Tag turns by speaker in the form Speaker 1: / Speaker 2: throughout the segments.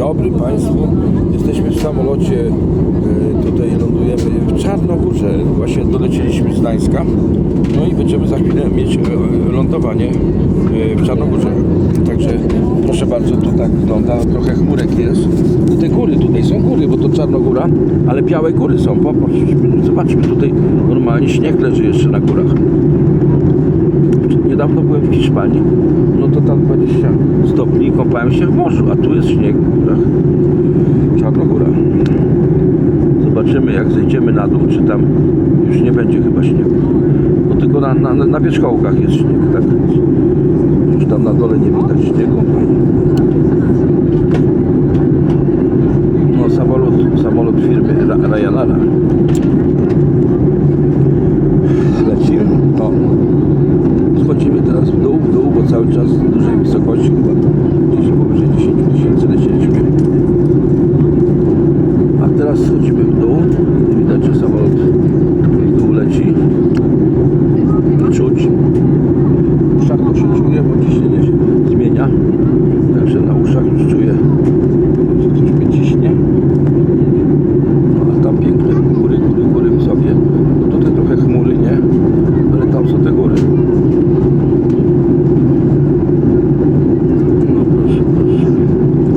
Speaker 1: dobry Państwu. Jesteśmy w samolocie. e, Tutaj lądujemy w Czarnogórze. Właśnie dolecieliśmy z Gdańska. No i będziemy za chwilę mieć e, lądowanie e, w Czarnogórze. Także proszę bardzo, to tak wygląda. Trochę chmurek jest. I te góry tutaj są góry, bo to Czarnogóra, ale białe góry są. Popatrzmy, zobaczmy tutaj normalnie śnieg leży jeszcze na górach. Niedawno byłem w Hiszpanii, no to tam 20 stopni i kąpałem się w morzu, a tu jest śnieg w górach. Czarnogóra. Zobaczymy jak zejdziemy na dół, czy tam już nie będzie chyba śniegu. No tylko na, na, na wierzchołkach jest śnieg, tak? Już tam na dole nie widać śniegu. No samolot, samolot firmy Ra- Ryanaira. Lecimy. O. Schodzimy teraz w w bo cały czas z dużej wysokości, chyba gdzieś powyżej 10 tysięcy lecieliśmy. A teraz schodzimy w dół. Widać, że samolot w dół leci. Czuć. W uszach to się czuje, bo ciśnienie się zmienia. Także na uszach już czuję, że coś mnie ciśnie. No, a tam piękne góry, góry, góry wysokie. No tutaj trochę chmury, nie? Ale tam są te góry. No proszę, proszę.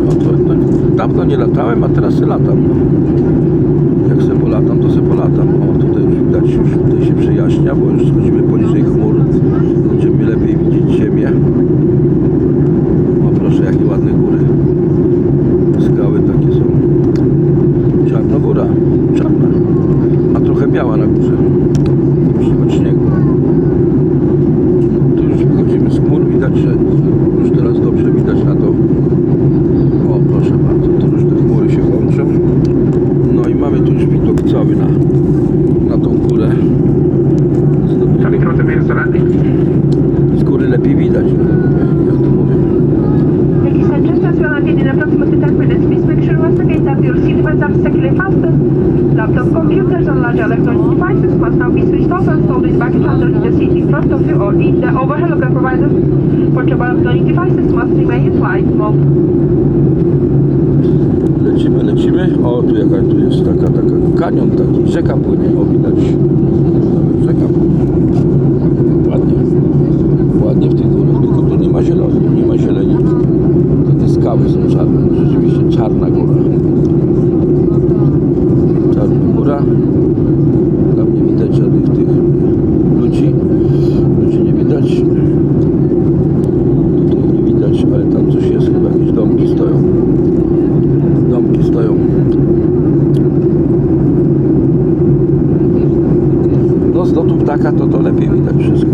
Speaker 1: No to, to, dawno nie latałem, a teraz se latam. No. Jak se polatam, to se polatam. O, tutaj już widać, już tutaj się przyjaśnia, bo już schodzimy poniżej chmur. Będziemy lepiej widzieć ziemię. O proszę, jakie ładne góry. Skały takie są. Czarnogóra, czarna, a trochę biała na górze. Od śniegu. Tu już wychodzimy z chmur, widać, że już teraz dobrze widać na to. O, proszę bardzo, tu już te chmury się łączą. No i mamy tu już widok cały na, na tą górę. Z, do-
Speaker 2: Sorry, to the landing.
Speaker 1: z góry lepiej widać, no, jak to mówię.
Speaker 3: Ladies and gentlemen, we are landing in approximately 10 minutes. Please make sure once again that your seatbelts are securely fastened. Laptop computers and large electronic devices must now be switched off stored in the in front of or in the overhead of the provider. Portable electronic devices must remain in flight mode.
Speaker 1: Lecimy, lecimy. O, tu jaka tu jest taka, taka kanion taki, rzeka płynie, o widać. Rzeka płynie. Ładnie. Ładnie w tych górach, tylko tu nie ma zieleni, nie ma zieleni. Te skały są czarne, rzeczywiście czarna góra. Czarna góra. Tam nie widać żadnych tych ludzi. Ludzi nie widać. Tutaj nie widać, ale tam coś jest, chyba jakieś domki stoją. Domki stoją. No z lotu ptaka to to lepiej widać wszystko.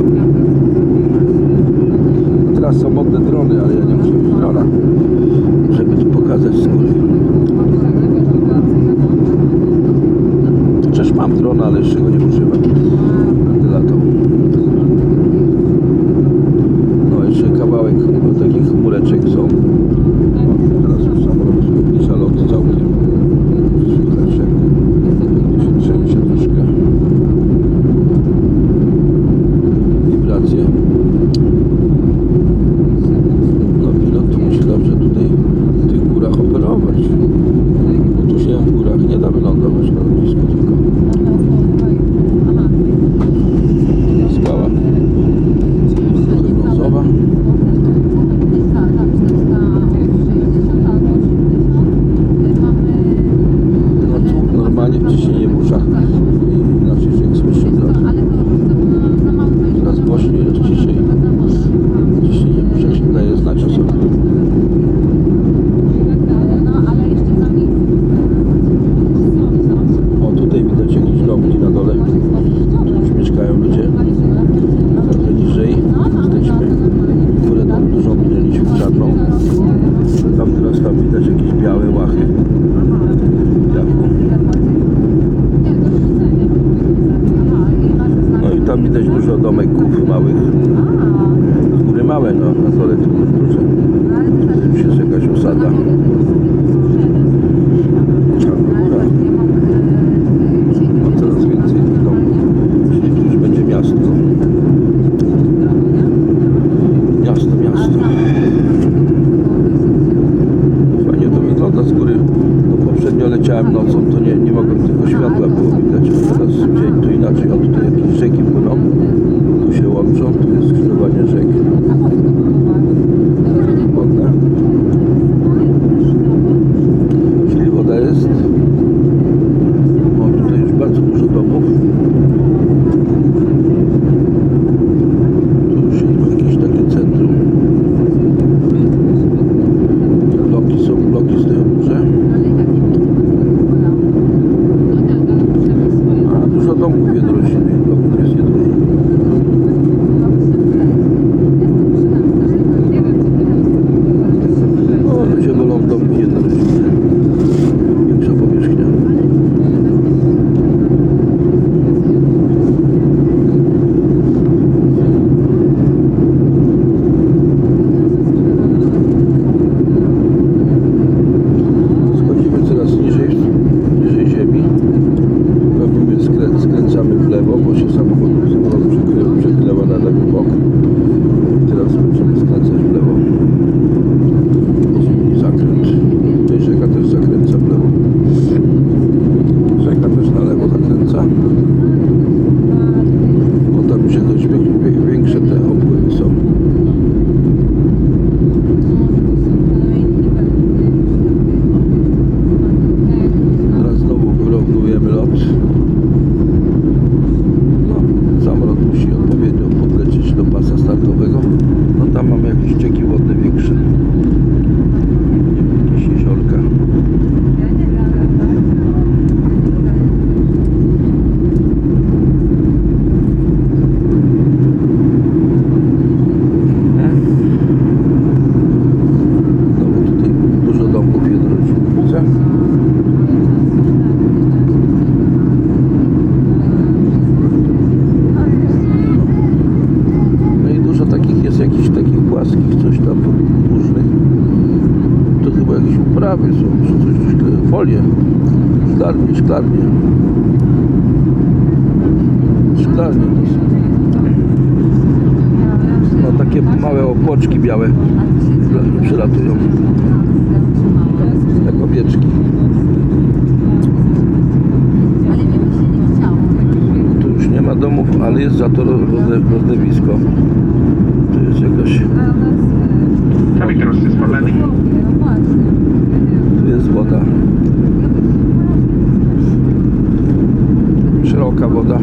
Speaker 1: Teraz są modne drony, ale ja nie muszę mieć drona, żeby tu pokazać z góry. Chociaż mam drona, ale jeszcze go nie używam. Będę latał. No jeszcze kawałek no, takich chmureczek są. O, Teraz już samolot zbliża lot całkiem. Słychać jak się trzęsie troszkę. Wibracje. No pilot to musi dobrze tutaj w tych górach operować. Bo tu się w górach nie da wylądować na lotnisku tylko. Z góry małe, no, na soleczku sztucze. Tym się jakaś osada. A no, no, coraz więcej tych domów. Już będzie miasto. Miasto, miasto. Fajnie to wygląda z góry. No, poprzednio leciałem nocą, to nie, nie mogłem tylko światła było widać. Teraz dzień to inaczej, od tutaj jakieś rzeki płyną. Łapcząt to jest skrzyżowanie. trawy są, czy coś, folie, szklarnie, szklarnie. Szklarnie to są. No takie małe opłoczki białe przylatują. Jak owieczki. Tu już nie ma domów, ale jest za to rozlewisko. To jest jakaś...
Speaker 2: Kapitał z
Speaker 1: Spalani. 4 zł. Szeroka woda.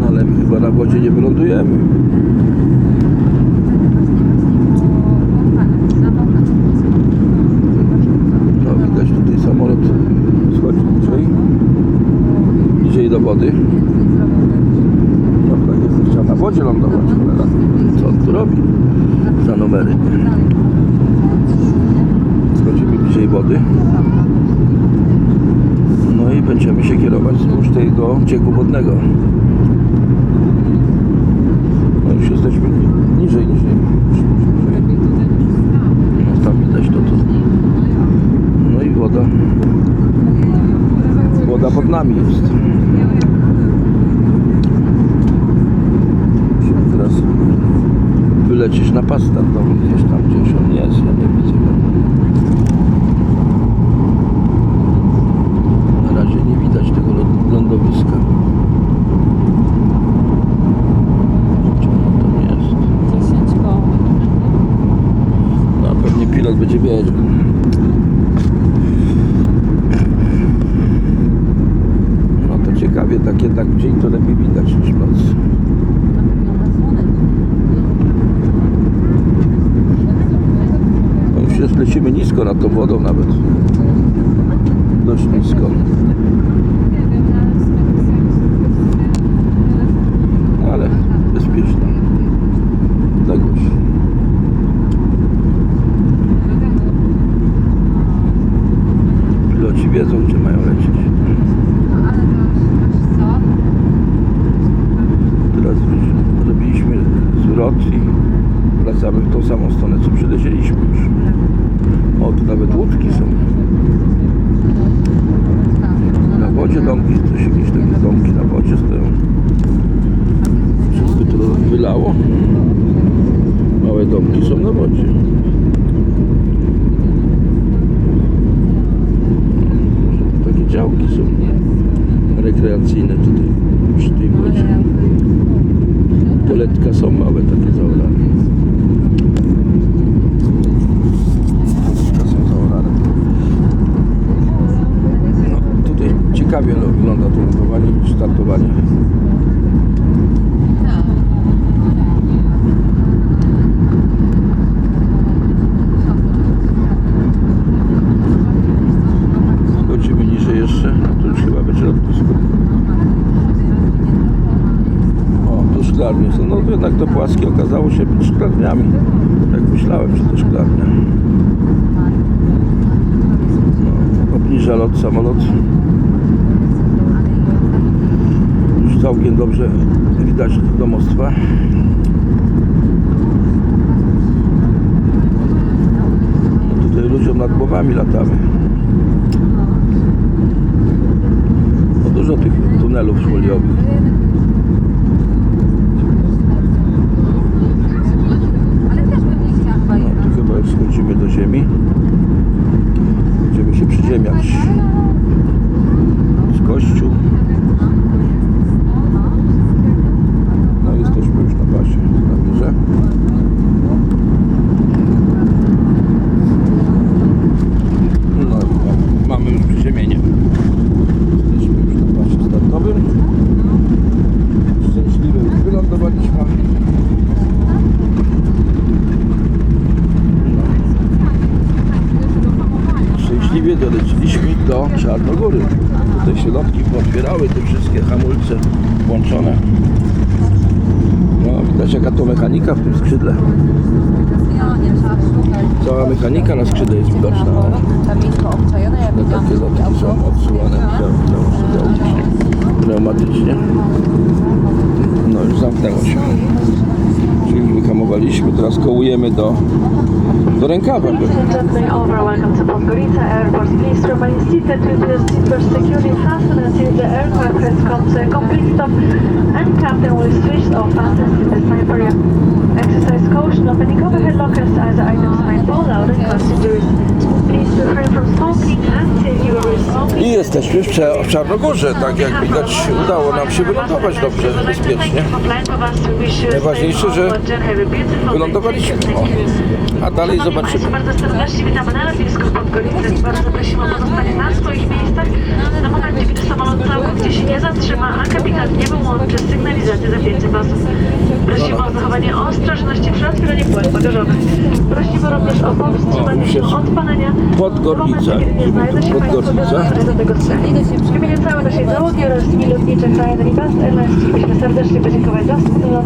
Speaker 1: No, ale my chyba na wodzie nie wylądujemy. No widać tutaj samolot schodzi niżej. Idzie do wody. No tak jest, chciała na wodzie lądować. tego cieku wodnego. lecimy nisko nad tą wodą nawet. Dość nisko. Ale bezpiecznie, Na górze. Piloci wiedzą, gdzie mają lecieć. Teraz zrobiliśmy zwrot i wracamy w tą samą stronę, co przelecieliśmy już. O, tu nawet łódki są. Na wodzie domki, coś jakieś takie domki na wodzie stoją. Wszystko to wylało. Małe domki są na wodzie. Takie działki są rekreacyjne tutaj przy tej wodzie. Poletka są małe takie zaorane. Ciekawie wygląda to lądowanie niż startowanie. Chodzimy niżej jeszcze, no to już chyba będzie lotnisko. O, tu szklarnie są. No jednak to płaskie okazało się być szklarniami. Tak myślałem, że to szklarnia. No, obniża lot samolot. Już całkiem dobrze widać domostwa. Tutaj ludziom nad głowami latamy. No dużo tych tunelów szkoliowych. No tu chyba już schodzimy do ziemi. Będziemy się przyziemiać. Z kościół. No jesteśmy już na pasie. Na górze. No i mamy już przyziemienie. Jesteśmy już na pasie startowym. Szczęśliwie już wylądowaliśmy. Szczęśliwie doleciliśmy do. Tutaj się lotki pootwierały, te wszystkie hamulce włączone. No, widać jaka to mechanika w tym skrzydle. Cała mechanika na skrzydle jest widoczna. No, takie lotki są pneumatycznie. pneumatycznie. No już zamknęło się. Czyli wyhamowaliśmy, teraz kołujemy do, do rękawa.
Speaker 4: Exercise caution overhead lockers as items might fall out and. Please refrain from smoking until you are smoking.
Speaker 1: I jesteśmy w, w Czarnogórze. Tak jak widać udało nam się wylądować dobrze, bezpiecznie. Najważniejsze, że wylądowaliśmy. O. A dalej zobaczymy.
Speaker 4: Bardzo serdecznie witamy na lotnisku w Podgoricy. Bardzo prosimy o pozostanie na swoich miejscach. Na momencie, gdy samolot całkowicie się nie zatrzyma, a kapitan nie wyłączy sygnalizacji za 500 osób. Prosimy o zachowanie ostrożności przy otwieraniu płyn bagażowych. Prosimy również o powstrzymanie się od palenia.
Speaker 1: Podgorlica.
Speaker 4: Nie znajdą się Państwo
Speaker 1: Podgorlica.
Speaker 4: bezpieczni do tego celu. W imieniu całej naszej załogi oraz linii lotniczych Ryanair i Best Airlines chcielibyśmy serdecznie podziękować za wspólny lot.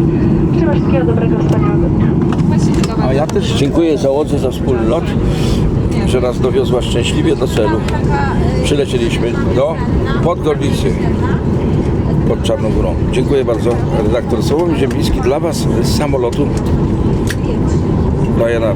Speaker 4: Życzę wszystkiego dobrego, wspaniałego dnia.
Speaker 1: A ja też dziękuję załodze za wspólny lot, że nas dowiozła szczęśliwie do celu. Przylecieliśmy do Podgorlicy pod Czarnogórą. Dziękuję bardzo. Redaktor Sławomir Ziembiński dla Was z samolotu Ryanair.